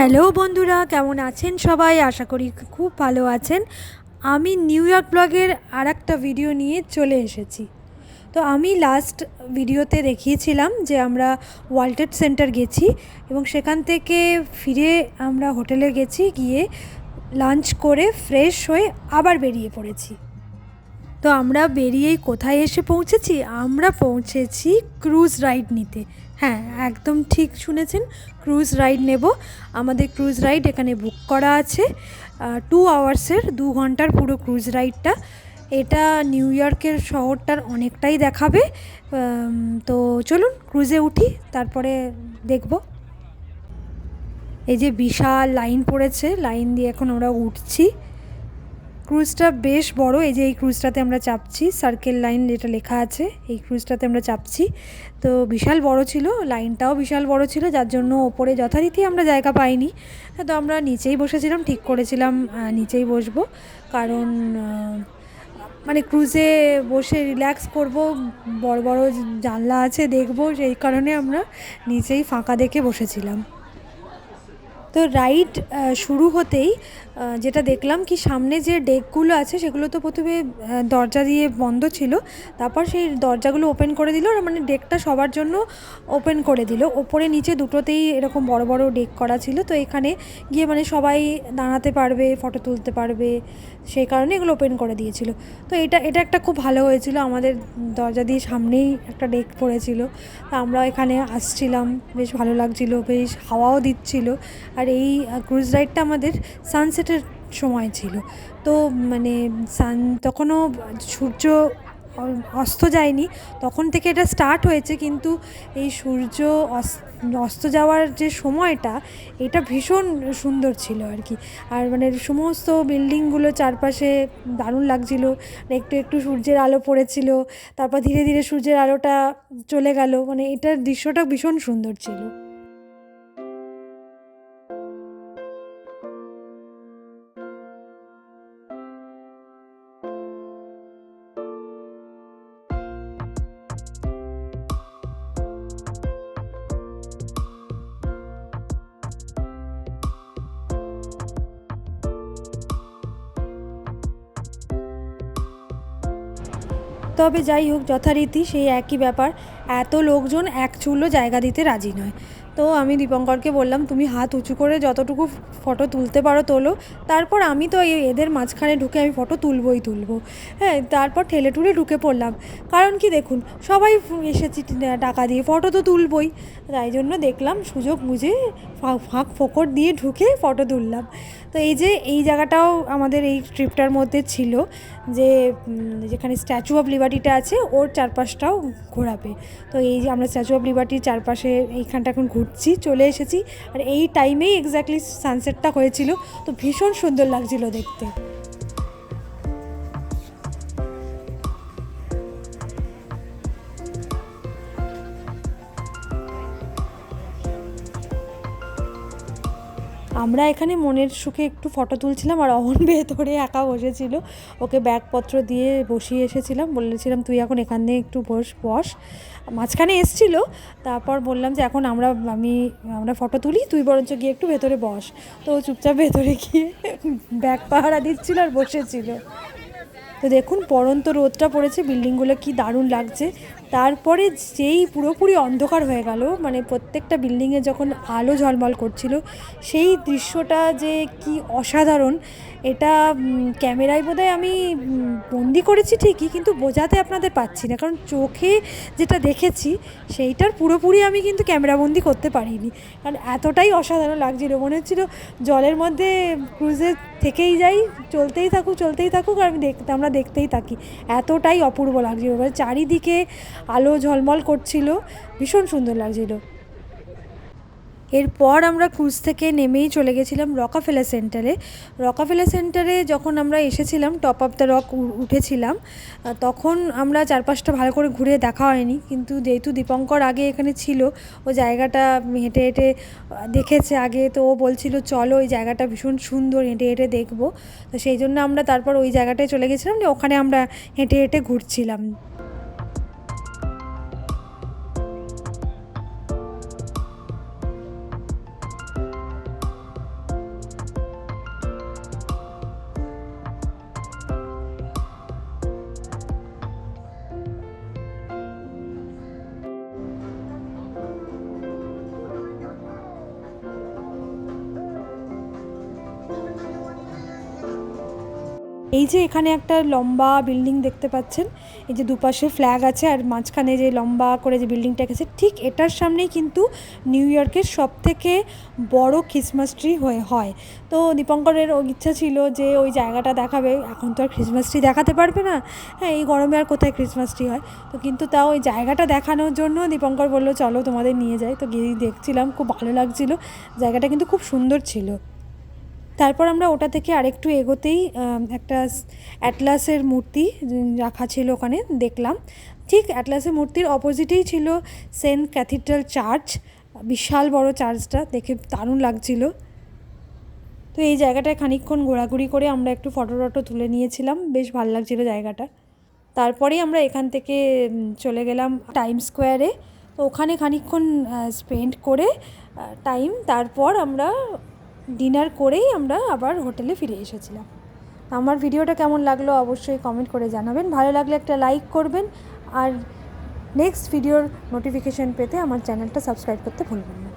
Hello বন্ধুরা, কেমন আছেন সবাই? আশা করি খুব ভালো আছেন। আমি নিউ ইয়র্ক ব্লগের আর একটা ভিডিও নিয়ে চলে এসেছি। তো আমি লাস্ট ভিডিওতে দেখিয়েছিলাম যে আমরা ওয়ার্ল্ড ট্রেড সেন্টার গেছি এবং সেখান থেকে ফিরে আমরা হোটেলে গেছি, গিয়ে লাঞ্চ করে ফ্রেশ হয়ে আবার বেরিয়ে পড়েছি। তো আমরা বেরিয়েই কোথায় এসে পৌঁছেছি? আমরা পৌঁছেছি ক্রুজ রাইড নিতে। হ্যাঁ একদম ঠিক শুনেছেন। ক্রুজ রাইড নেব। আমাদের ক্রুজ রাইড এখানে বুক করা আছে। টু আওয়ার্সের দু ঘণ্টার পুরো ক্রুজ রাইডটা এটা নিউ ইয়র্কের শহরটার অনেকটাই দেখাবে। তো চলুন ক্রুজে উঠি, তারপরে দেখব। এই যে বিশাল লাইন পড়েছে লাইন দিয়ে এখন আমরা উঠছি। ক্রুজটা বেশ বড়। এই যে এই ক্রুজটাতে আমরা চাপছি সার্কেল লাইন যেটা লেখা আছে, এই ক্রুজটাতে আমরা চাপছি। তো বিশাল বড় ছিল লাইনটাও বিশাল বড় ছিল, যার জন্য ওপরে যথারীতি আমরা জায়গা পাইনি। তো আমরা নিচেই বসেছিলাম, ঠিক করেছিলাম নিচেই বসবো। কারণ মানে ক্রুজে বসে রিল্যাক্স করব, বড় বড় জানলা আছে দেখব, সেই কারণে আমরা নিচেই ফাঁকা দেখে বসেছিলাম। তো রাইড শুরু হতেই যেটা দেখলাম কি সামনে যে ডেকগুলো আছে সেগুলো তো প্রথমে দরজা দিয়ে বন্ধ ছিল। তারপর সেই দরজাগুলো ওপেন করে দিল, আর মানে ডেকটা সবার জন্য ওপেন করে দিল। ওপরে নিচে দুটোতেই এরকম বড় বড় ডেক করা ছিল। তো এখানে গিয়ে মানে সবাই দাঁড়াতে পারবে ফটো তুলতে পারবে, সেই কারণে এগুলো ওপেন করে দিয়েছিল। তো এটা এটা একটা খুব ভালো হয়েছিল। আমাদের দরজা দিয়ে সামনেই একটা ডেক পড়েছিল। তা আমরা এখানে আসছিলাম। বেশ ভালো লাগছিল, বেশ হাওয়াও দিচ্ছিল। আর এই ক্রুজ রাইডটা আমাদের সানসেটের সময় ছিল। তো মানে সান তখনও সূর্য অস্ত যায়নি। তখন থেকে এটা স্টার্ট হয়েছে, কিন্তু এই সূর্য অস- অস্ত যাওয়ার যে সময়টা, এটা ভীষণ সুন্দর ছিল আর কি। আর মানে সমস্ত বিল্ডিংগুলো চারপাশে দারুণ লাগছিল। একটু একটু সূর্যের আলো পড়েছিল। তারপর ধীরে ধীরে সূর্যের আলোটা চলে গেল। মানে এটার দৃশ্যটা ভীষণ সুন্দর ছিল। তবে যাই হোক, যথারীতি সেই একই ব্যাপার। এত লোকজন এক চুলো জায়গা দিতে রাজি নয়। তো আমি দীপঙ্করকে বললাম, তুমি হাত উঁচু করে যতটুকু ফটো তুলতে পারো তোলো। তারপর আমি তো এই এদের মাঝখানে ঢুকে আমি ফটো তুলবই তুলবো। হ্যাঁ তারপর ঠেলে টুলে ঢুকে পড়লাম। কারণ কি দেখুন, সবাই এসেছি টাকা দিয়ে, ফটো তো তুলবই। তাই জন্য দেখলাম, সুযোগ বুঝে ফাঁক ফোকর দিয়ে ঢুকে ফটো তুললাম। তো এই যে, এই জায়গাটাও আমাদের এই ট্রিপটার মধ্যে ছিল যে যেখানে স্ট্যাচু অফ লিবার্টিটা আছে, ওর চারপাশটাও ঘোরাবে। তো এই যে, আমরা স্ট্যাচু অফ লিবার্টির চারপাশে এইখানটা এখন ঘুরছি চলে এসেছি। আর এই টাইমেই এক্স্যাক্টলি সানসেটটা হয়েছিল তো ভীষণ সুন্দর লাগছিল দেখতে। আমরা এখানে মনের সুখে একটু ফটো তুলছিলাম আর অহন ভেতরে একা বসেছিল। ওকে ব্যাগপত্র দিয়ে বসিয়ে এসেছিলাম। বলেছিলাম, তুই এখন এখান এখানে একটু বস বস। মাঝখানে এসছিল। তারপর বললাম যে, এখন আমরা, আমি, আমরা ফটো তুলি, তুই বরঞ্চ গিয়ে একটু ভেতরে বস। তো চুপচাপ ভেতরে গিয়ে ব্যাগ পাহারা দিচ্ছিল আর বসেছিল। তো দেখুন, পরন্ত রোদটা পড়েছে। বিল্ডিংগুলো কি দারুণ লাগছে। তারপরে যেই পুরোপুরি অন্ধকার হয়ে গেল মানে প্রত্যেকটা বিল্ডিংয়ে যখন আলো ঝলমল করছিল, সেই দৃশ্যটা যে কি অসাধারণ, এটা ক্যামেরায় বোধহয় আমি বন্দি করেছি ঠিকই, কিন্তু বোঝাতে আপনাদের পাচ্ছি না। কারণ চোখে যেটা দেখেছি, সেইটার পুরোপুরি আমি কিন্তু ক্যামেরাবন্দি করতে পারিনি। কারণ এতটাই অসাধারণ লাগছিল, মনে হচ্ছিল জলের মধ্যে ক্রুজে থেকেই যাই, চলতেই থাকুক চলতেই থাকুক, আর আমি দেখতে আমরা দেখতেই থাকি। এতটাই অপূর্ব লাগছিল। চারিদিকে আলো ঝলমল করছিল, ভীষণ সুন্দর লাগছিল। এরপর আমরা ক্রুজ থেকে নেমেই চলে গেছিলাম রকাফেলা সেন্টারে। রকাফেলা সেন্টারে যখন আমরা এসেছিলাম, টপ অফ দ্য রক উঠেছিলাম তখন আমরা চারপাশটা ভালো করে ঘুরে দেখা হয়নি। কিন্তু যেহেতু দীপঙ্কর আগে এখানে ছিল, ও জায়গাটা হেঁটে হেঁটে দেখেছে আগে, তো ও বলছিল, চলো, ওই জায়গাটা ভীষণ সুন্দর, হেঁটে হেঁটে দেখব। তো সেই জন্য আমরা তারপর ওই জায়গাটায় চলে গেছিলাম, যে ওখানে আমরা হেঁটে হেঁটে ঘুরছিলাম। এই যে এখানে একটা লম্বা বিল্ডিং দেখতে পাচ্ছেন, এই যে দুপাশে ফ্ল্যাগ আছে আর মাঝখানে যে লম্বা করে যে বিল্ডিংটা গেছে, ঠিক এটার সামনেই কিন্তু নিউ ইয়র্কের সব থেকে বড় ক্রিসমাস ট্রি হয়ে হয়। তো দীপঙ্করের ইচ্ছা ছিল যে ওই জায়গাটা দেখাবে, এখন তো আর ক্রিসমাস ট্রি দেখাতে পারবে না। হ্যাঁ এই গরমে আর কোথায় ক্রিসমাস ট্রি হয়? তো কিন্তু তাও ওই জায়গাটা দেখানোর জন্য দীপঙ্কর বলল, চলো তোমাদের নিয়ে যাই। তো গিয়ে দেখছিলাম, খুব ভালো লাগছিল। জায়গাটা কিন্তু খুব সুন্দর ছিল। তারপর আমরা ওটা থেকে আরেকটু এগোতেই একটা অ্যাটলাসের মূর্তি রাখা ছিল ওখানে, দেখলাম। ঠিক অ্যাটলাসের মূর্তির অপোজিটেই ছিল সেন্ট ক্যাথিড্রাল চার্চ, বিশাল বড় চার্চটা, দেখে দারুণ লাগছিল। তো এই জায়গাটায় খানিকক্ষণ ঘোরাঘুরি করে আমরা একটু ফটো টটো তুলে নিয়েছিলাম, বেশ ভালো লাগছিল জায়গাটা। তারপরেই আমরা এখান থেকে চলে গেলাম টাইম স্কোয়ারে। তো ওখানে খানিকক্ষণ স্পেন্ড করে টাইম, তারপর আমরা ডিনার করেই আমরা আবার হোটেলে ফিরে এসেছিলাম। আমার ভিডিওটা কেমন লাগল অবশ্যই কমেন্ট করে জানাবেন। ভালো লাগলে একটা লাইক করবেন। আর নেক্সট ভিডিওর নোটিফিকেশান পেতে আমার চ্যানেলটা সাবস্ক্রাইব করতে ভুলবেন না।